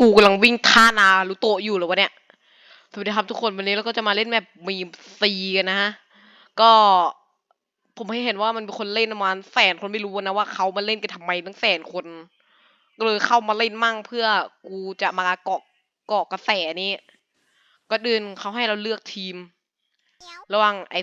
กูกำลังวิ่งท่านารูโตะอยู่เหรอวะเนี่ย สวัสดีครับทุกคนวันนี้เราก็จะมาเล่นแมปมีมซีกันนะฮะ ก็ผมให้เห็นว่ามันมีคนเล่นประมาณแสนคนไม่รู้นะว่าเขามาเล่นกันทำไมตั้งแสนคนก็เลยเข้ามาเล่นมั่งเพื่อกูจะมาเกาะเกาะกระแสนี้ก็เดินเขาให้เราเลือกทีม ระหว่างไอ้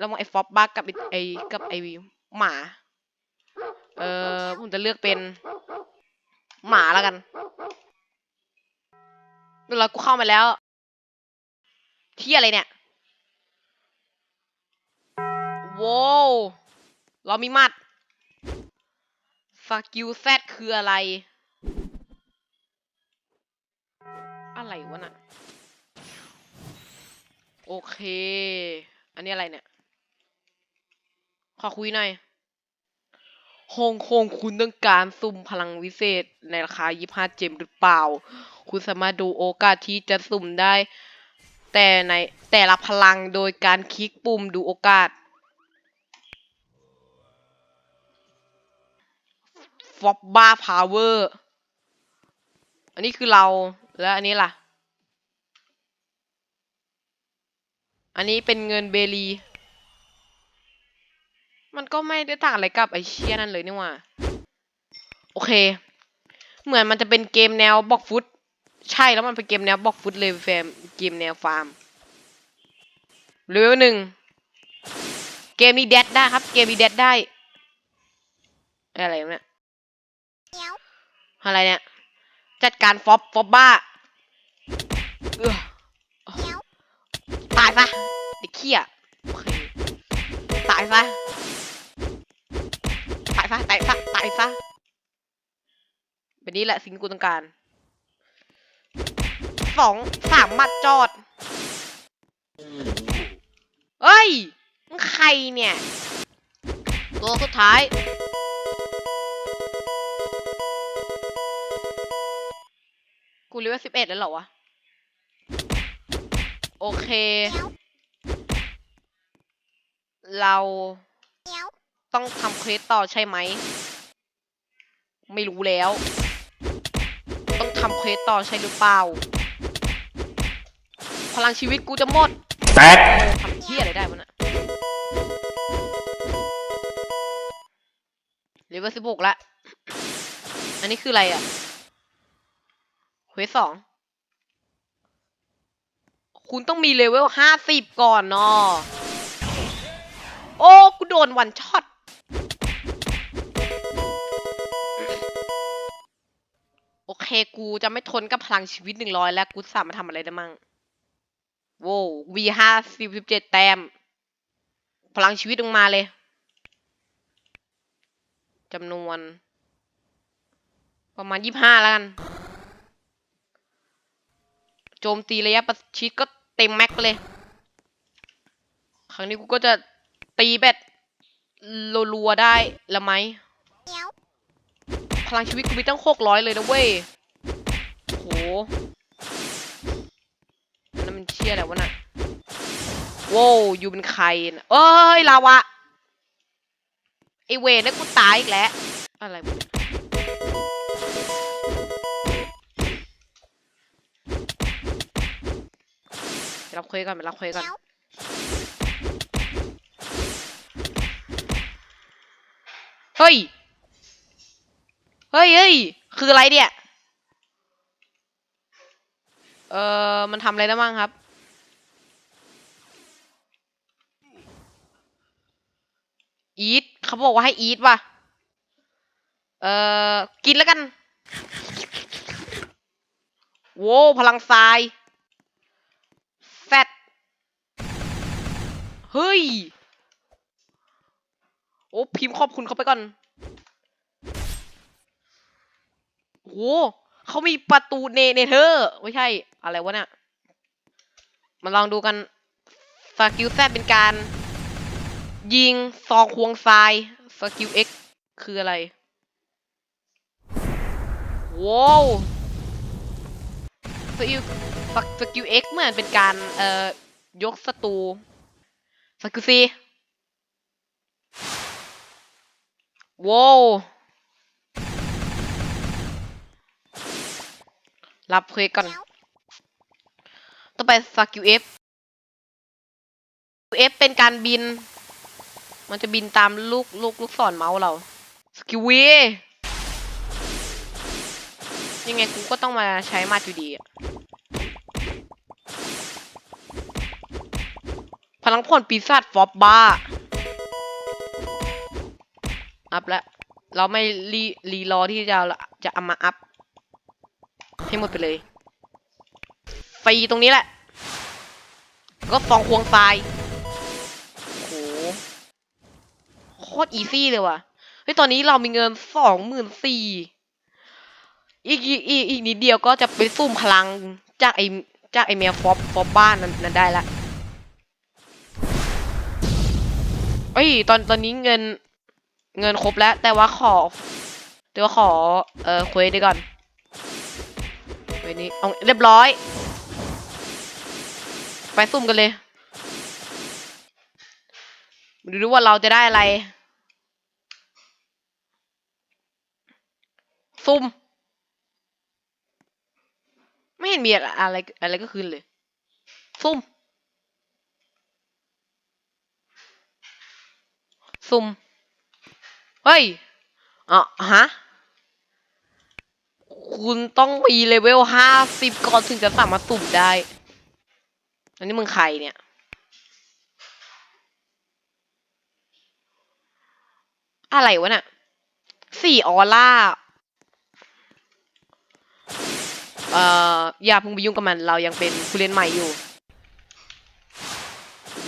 ระหว่างไอ้ฟอบบักกับไอ้ไอ้กับไอ้หมา เออผมจะเลือกเป็นหมาแล้วกัน เวลากูเข้ามาแล้วที่อะไรเนี่ยว้าวเรามีมัดสกิลแซดคืออะไร อะไรวะน่ะ โอเค อันนี้อะไรเนี่ย ขอคุยหน่อย ฮ่องกงคุณต้องการสุ่มพลังวิเศษในราคา 25 เจมหรือเปล่า คุณสามารถดูโอกาสที่จะสุ่มได้ แต่ในแต่ละพลังโดยการคลิกปุ่มดูโอกาสฟอบบ้าพาวเวอร์ อันนี้คือเรา แล้วอันนี้ล่ะ อันนี้เป็นเงินเบลี มันก็ไม่ได้ต่างอะไรกับไอเชียนั่นเลยนี่หว่า โอเค เหมือนมันจะเป็นเกมแนวบล็อกฟุต ใช่แล้วมันเป็นเกมแนวบล็อกฟุตเลยแฟมเกมแนวฟาร์มเลเวลหนึ่งเกมนี้แดดได้ครับ เกมนี้แดดได้ อะไรเนี่ยอะไรเนี่ย จัดการฟอบฟอบบ้าตายซะไอ้เขี้ยตายซะายซะตายซะตายซะแบบนี้แหละสิ่งที่กูต้องการสองสามมัดจอดเอ้ยมึงใครเนี่ย ตัวสุดท้าย กูเลเวลสิบเอ็ดแล้วเหรอวะ โอเค เรา ต้องทำเควสต่อใช่ไหม ไม่รู้แล้ว ต้องทำเควสต่อใช่หรือเปล่า พลังชีวิตกูจะหมดแตกทำเที่ยอะไรได้วะน่ะเลเวลสิบหกละ อันนี้คืออะไรอะเควสสองคุณต้องมีเลเวลห้าสิบก่อนเนาะโอ้ กูโดนวันช็อต เคกูจะไม่ทนกับพลังชีวิตหนึ่งร้อยแล้วกูสามารถทำอะไรได้มั่งโว้วีห้าสิบสิบเจ็ดแต้ม พลังชีวิตลงมาเลยจำนวน ประมาณยี่ห้าแล้วกัน โจมตีระยะประชิดก็เต็มแม็กไปเลย ครั้งนี้กูก็จะตีแบตรัวๆได้ละไหมพลังชีวิตกูมีตั้งหกร้อยเลยนะเว้ย นั่นมันเชี่ยอะไรวะน่ะโว้วอยู่เป็นใครนะเอ้ยลาวะไอเวรนี่กูตายอีกแล้ว อะไรวะเนี่ยไปรับเควก่อนไปรับเควก่อนเฮ้ย เฮ้ยเฮ้ย คืออะไรเนี่ย เออมันทำอะไรได้บ้างครับ อีทเขาบอกว่าให้อีทว่ะ เออกินแล้วกันโว้พลังทราย แฟตเฮ้ย โอ้พิมพ์ขอบคุณเขาไปก่อนโอ้เขามีประตูเนเนเธอร์ไม่ใช่ อะไรวะเนี่ย มาลองดูกันสกิลแซเป็นการ ยิงซองควงทรายสกิล X คืออะไรว้าวสกิลสกิล X เหมือนเป็นการเอ่อยกศัตรูสกิล C ว้าวรับเควสก่อน ต่อไปสกิลเอฟเอฟเป็นการบิน มันจะบินตามลูกลูกลูกศรเมาส์เราสกิลวียังไงกูก็ต้องมาใช้มาอยู่ดีพลังผลปีศาจฟอบบ้าอัพแล้วเราไม่รีรีรอที่จะจะเอามาอัพให้หมดไปเลย ฟรีตรงนี้แหละ ก็ฟองควงทรายโหโคตรอีซี่เลยว่ะเฮ้ยตอนนี้เรามีเงินสองหมื่นสี่อีกอีกอีกนิดเดียวก็จะไปซุ่มพลังจากไอจากไอแมวฟอบฟอบบ้านนั้นนั้นได้ละเอ้ยตอนตอนนี้เงินเงินครบแล้ว แต่ว่าขอแต่ว่าขอเอ่อเควสดีก่อนเควสนี้เอาเรียบร้อย ไปซุ่มกันเลยดูดูว่าเราจะได้อะไร ซุ่ม ไม่เห็นมีอะไรอะไรก็คืนเลย ซุ่ม ซุ่ม เฮ้ยอะฮะ คุณต้องมีเลเวลห้าสิบก่อนถึงจะสามารถสุ่มได้ อันนี้มึงใครเนี่ย อะไรวะน่ะสี่ออร่า เอ่อ อย่าเพิ่งไปยุ่งกับมัน เรายังเป็นผู้เล่นใหม่อยู่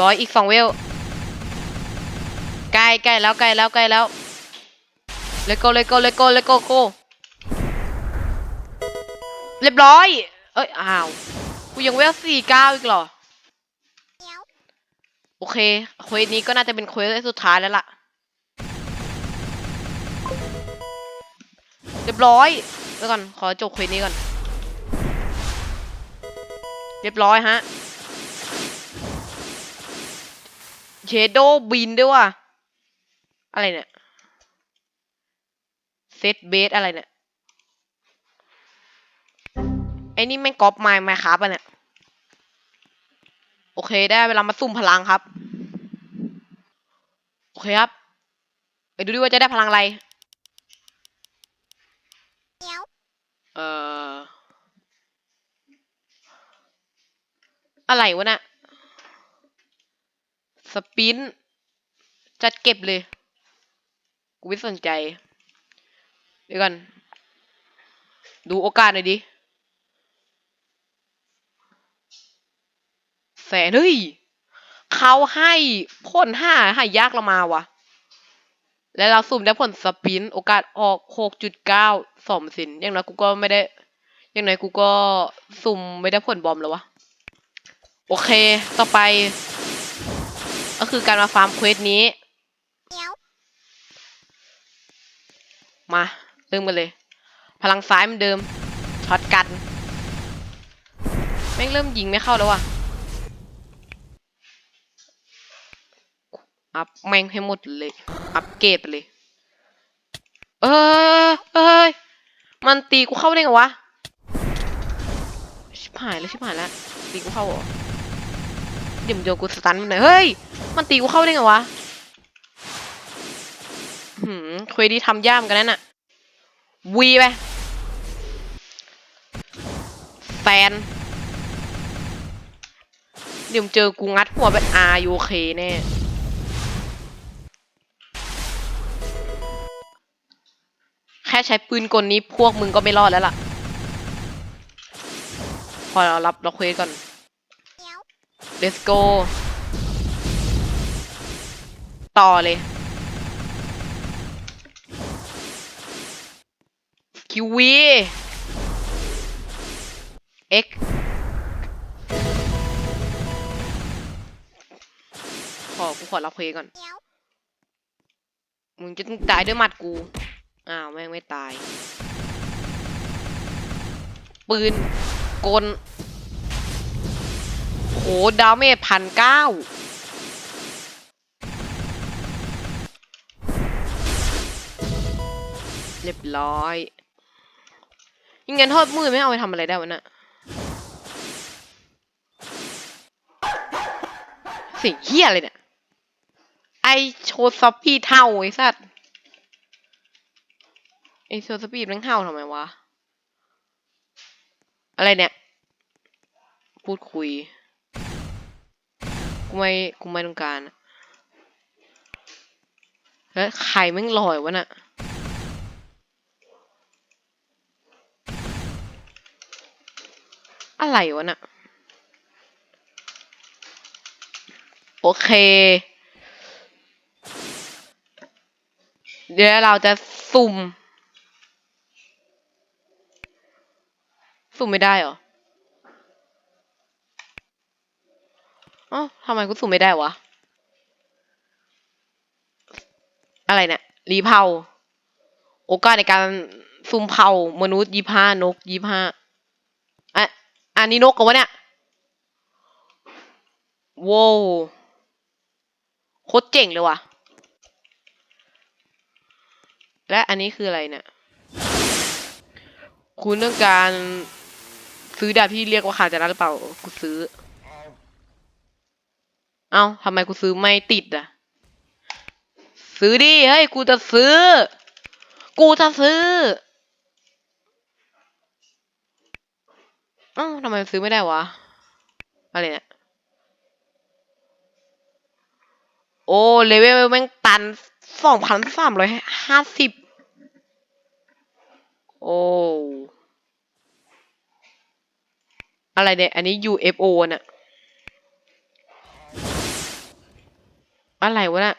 ร้อยอีกสองเวล ใกล้ใกล้แล้วใกล้แล้วใกล้แล้ว เลโก้เลโก้เลโก้เลโก้โกเรียบร้อย เอ้ย อ้าว กูยังเวลสี่เก้าอีกเหรอ โอเคเควสนี้ก็น่าจะเป็นเควสสุดท้ายแล้วล่ะ เรียบร้อยเดี๋ยวก่อน ขอจบเควสนี้ก่อน เรียบร้อยฮะเชโดบินด้วยว่ะ อะไรเนี่ย เซตเบสอะไรเนี่ย ไอ้นี่แม่งก๊อปไมล์ไมค์ครับอะเนี่ย โอเคได้เวลามาซุ่มพลังครับ โอเคครับ ไปดูดิว่าจะได้พลังอะไร เอ่อ อะไรวะน่ะสปิน จัดเก็บเลย กูไม่สนใจ เดี๋ยวก่อนดูโอกาสหน่อยดิ แสนเฮ้ยเขาให้ผลห้าให้ยากเรามาวะแล้วเราสุ่มได้ผลสปิน โอกาสออกหกจุดเก้าสองสินอย่างน้อยกูก็ไม่ได้ อย่างน้อยกูก็สุ่มไม่ได้ผลบอมแล้ววะ โอเค ต่อไป ก็คือการมาฟาร์มเควสนี้ มา เริ่มกันเลย พลังซ้ายมือนเดิมช็อตกัน แม่งเริ่มยิงไม่เข้าแล้วว่ะ อัพแม่งให้หมดเลย อัพเกรดไปเลย เออเอ้ย มันตีกูเข้าได้ไงวะ ชิบหายแล้วชิบหายแล้ว ตีกูเข้าเหรอเดี๋ยวมึงโยกูสตันมันหน่อยเฮ้ย มันตีกูเข้าได้ไงวะหืมเควดี้ทำย่ามกันนั่นน่ะวีไปแฟนเดี๋ยวมึงเจอกูงัดหัวแบบอายูเคแน่ ค่ใช้ปืนกลนี้พวกมึงก็ไม่รอดแล้วล่ะ พอเรารับเราเควสก่อน let's go ต่อเลย คิววีเอ็กขอ กูขอรับเพลงก่อน มึงจะต้องตายด้วยหมัดกู อ้าวแม่งไม่ตาย ปืนกลโหดาเมจพันเก้าเรียบร้อยยังงั้นทอดมือไม่เอาไปทำอะไรได้วะน่ะสิ่งเฮี้ยอะไรเนี่ย ไอโชว์ซอปปี้เท่าไอ้สัตว์ ไอโซอปปี้มันเท่าทำไมวะ อะไรเนี่ย พูดคุย กูไม่ กูไม่ต้องการแล้วใครแม่งลอยวะน่ะ อะไรวะน่ะ โอเค เดี๋ยวเราจะสุ่ม สุ่มไม่ได้เหรอเอ้าทำไมกูสุ่มไม่ได้วะ อะไรเนี่ยรีเผาโอกาสในการสุ่มเผามนุษย์ยี่ห้านกยี่ห้าอะอันนี้นกกันวะเนี่ยโว้วโคตรเจ๋งเลยว่ะ และอันนี้คืออะไรเนี่ยคุณต้องการ ซื้อดาบที่เรียกว่าขาจะรัหรือเปล่า กูซื้อ เอ้าทำไมกูซื้อไม่ติดอะ ซื้อดิ เฮ้ย กูจะซื้อ กูจะซื้อเอ้าทำไมซื้อไม่ได้วะ อะไรเนี่ย โอ้ เลเวลแม่งตันสองพันสามร้อยห้าสิบ โอ้ อะไรเนี่ย อันนี้ UFO น่ะ อะไรวะน่ะ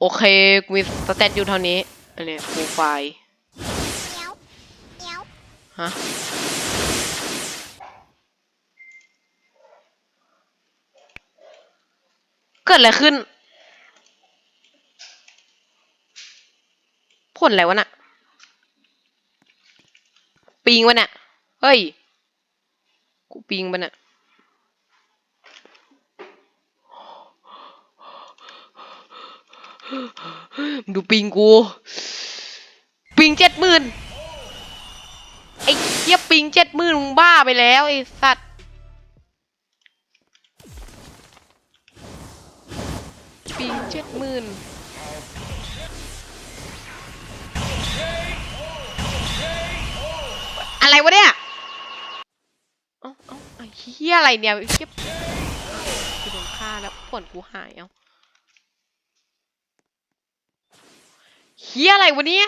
โอเคกูมีสเตตอยู่เท่านี้ อันนี้ยโปรไฟล์ฮะเกิดอะไรขึ้น ผลอะไรวะน่ะ ปิงวะน่ะ เฮ้ย กูปิงปะน่ะดูปิงกู ปิงเจ็ดหมื่นไอ้เหี้ยปิงเจ็ดหมื่นมึงบ้าไปแล้วไอ้สัตว์ปิงเจ็ดหมื่นอะไรวะเนี่ย เฮียอะไรเนี่ยเหี้ยกูโดนฆ่าแล้วผลกูหายเอาเฮียอะไรวะเนี่ย